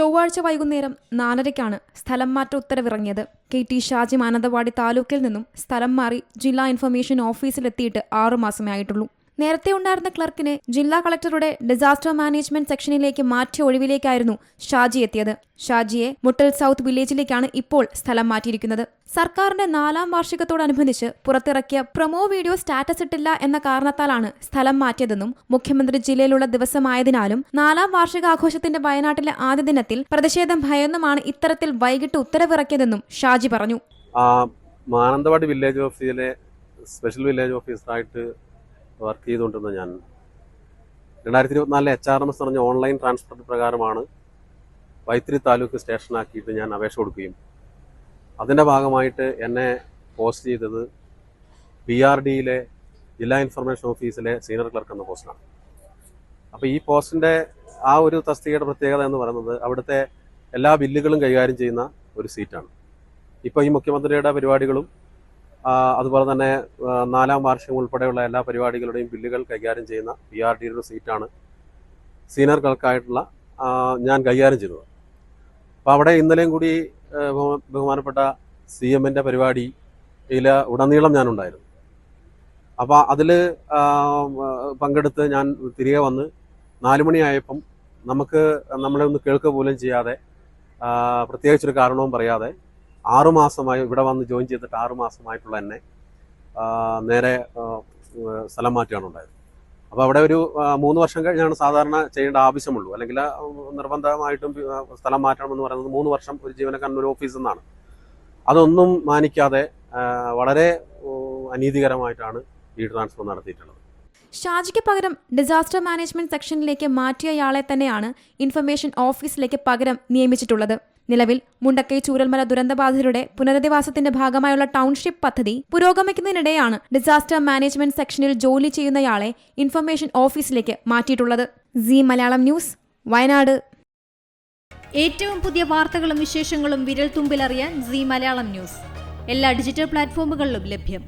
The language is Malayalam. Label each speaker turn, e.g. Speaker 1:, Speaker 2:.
Speaker 1: ചൊവ്വാഴ്ച വൈകുന്നേരം നാലരയ്ക്കാണ് സ്ഥലം മാറ്റ ഉത്തരവിറങ്ങിയത്. കെ ടി ഷാജി മാനന്തവാടി താലൂക്കിൽ നിന്നും സ്ഥലം മാറി ജില്ലാ ഇൻഫർമേഷൻ ഓഫീസിലെത്തിയിട്ട് ആറുമാസമേ ആയിട്ടുള്ളൂ. നേരത്തെ ഉണ്ടായിരുന്ന ക്ലർക്കിനെ ജില്ലാ കളക്ടറുടെ ഡിസാസ്റ്റർ മാനേജ്മെന്റ് സെക്ഷനിലേക്ക് മാറ്റിയ ഒഴിവിലേക്കായിരുന്നു ഷാജി എത്തിയത്. ഷാജിയെ മുട്ടൽ സൗത്ത് വില്ലേജിലേക്കാണ് ഇപ്പോൾ സ്ഥലം മാറ്റിയിരിക്കുന്നത്. സർക്കാരിന്റെ നാലാം വാർഷികത്തോടനുബന്ധിച്ച് പുറത്തിറക്കിയ പ്രൊമോ വീഡിയോ സ്റ്റാറ്റസ് ഇട്ടില്ല എന്ന കാരണത്താലാണ് സ്ഥലം മാറ്റിയതെന്നും മുഖ്യമന്ത്രി ജില്ലയിലുള്ള ദിവസമായതിനാലും നാലാം വാർഷികാഘോഷത്തിന്റെ വയനാട്ടിലെ ആദ്യ ദിനത്തിൽ പ്രതിഷേധം ഭയന്നുമാണ് ഇത്തരത്തിൽ വൈകിട്ട് ഉത്തരവിറക്കിയതെന്നും ഷാജി പറഞ്ഞു.
Speaker 2: മാനന്തവാടി വില്ലേജ് ഓഫീസിലെ സ്പെഷ്യൽ വില്ലേജ് ഓഫീസറായിട്ട് വർക്ക് ചെയ്തുകൊണ്ടിരുന്ന ഞാൻ. രണ്ടായിരത്തി ഇരുപത്തിനാലിലെ എച്ച് ആർ എം എസ് പറഞ്ഞ ഓൺലൈൻ ട്രാൻസ്ഫർ പ്രകാരമാണ് വൈത്തിരി താലൂക്ക് സ്റ്റേഷനാക്കിയിട്ട് ഞാൻ അപേക്ഷ കൊടുക്കുകയും. അതിന്റെ ഭാഗമായിട്ട് എന്നെ പോസ്റ്റ് ചെയ്തത് പി ആർ ഡിയിലെ ജില്ലാ ഇൻഫർമേഷൻ ഓഫീസിലെ സീനിയർ ക്ലർക്ക് എന്ന പോസ്റ്റാണ് അപ്പോൾ ഈ പോസ്റ്റിന്റെ ആ ഒരു തസ്തികയുടെ പ്രത്യേകത എന്ന് പറയുന്നത് അവിടുത്തെ എല്ലാ ബില്ലുകളും കൈകാര്യം ചെയ്യുന്ന ഒരു സീറ്റാണ്. ഇപ്പോൾ ഈ മുഖ്യമന്ത്രിയുടെ പരിപാടികളും അതുപോലെ തന്നെ നാലാം വാർഷികം ഉൾപ്പെടെയുള്ള എല്ലാ പരിപാടികളുടെയും ബില്ലുകൾ കൈകാര്യം ചെയ്യുന്ന പി ആർ ഡിയുടെ സീറ്റാണ് സീനിയർ ക്ലർക്കായിട്ടുള്ള ഞാൻ കൈകാര്യം ചെയ്തത്. അപ്പോൾ അവിടെ ഇന്നലെയും കൂടി ബഹുമാനപ്പെട്ട സി എമ്മിന്റെ പരിപാടിയിൽ ഉടനീളം ഞാനുണ്ടായിരുന്നു. അപ്പോൾ അതിൽ പങ്കെടുത്ത് ഞാൻ തിരികെ വന്ന് നാല് മണിയായപ്പം നമുക്ക് നമ്മളെ ഒന്ന് കേൾക്കുക പോലും ചെയ്യാതെ പ്രത്യേകിച്ചൊരു കാരണവും പറയാതെ ആറുമാസമായി ഇവിടെ വന്ന് ജോയിൻ ചെയ്തിട്ട് ആറുമാസമായിട്ടുള്ള എന്നെ നേരെ സ്ഥലം മാറ്റുകയാണ് ഉണ്ടായത്. അപ്പോൾ അവിടെ ഒരു മൂന്ന് വർഷം കഴിഞ്ഞാണ് സാധാരണ ചെയ്യേണ്ട ആവശ്യമുള്ളൂ. അല്ലെങ്കിൽ നിർബന്ധമായിട്ടും സ്ഥലം മാറ്റണമെന്ന് പറയുന്നത് മൂന്ന് വർഷം ഒരു ജീവനക്കാരൻ ഒരു ഓഫീസിൽ നിന്നാണ്. അതൊന്നും മാനിക്കാതെ വളരെ അനീതികരമായിട്ടാണ് ഈ ട്രാൻസ്ഫർ നടത്തിയിട്ടുള്ളത്.
Speaker 1: ഷാജിക്ക് പകരം ഡിസാസ്റ്റർ മാനേജ്മെന്റ് സെക്ഷനിലേക്ക് മാറ്റിയയാളെ തന്നെയാണ് ഇൻഫർമേഷൻ ഓഫീസിലേക്ക് പകരം നിയമിച്ചിട്ടുള്ളത്. നിലവിൽ മുണ്ടക്കൈ ചൂരൽമല ദുരന്തബാധിതരുടെ പുനരധിവാസത്തിന്റെ ഭാഗമായുള്ള ടൗൺഷിപ്പ് പദ്ധതി പുരോഗമിക്കുന്നതിനിടെയാണ് ഡിസാസ്റ്റർ മാനേജ്മെന്റ് സെക്ഷനിൽ ജോലി ചെയ്യുന്നയാളെ ഇൻഫർമേഷൻ ഓഫീസിലേക്ക് മാറ്റിയിട്ടുള്ളത്. C Malayalam news Wayanad.
Speaker 3: ഏറ്റവും പുതിയ വാർത്തകളും വിശേഷങ്ങളും വിരൽ തുമ്പിലറിയാൻ സി മലയാളം ന്യൂസ്. എല്ലാ ഡിജിറ്റൽ പ്ലാറ്റ്ഫോമുകളിലും ലഭ്യം.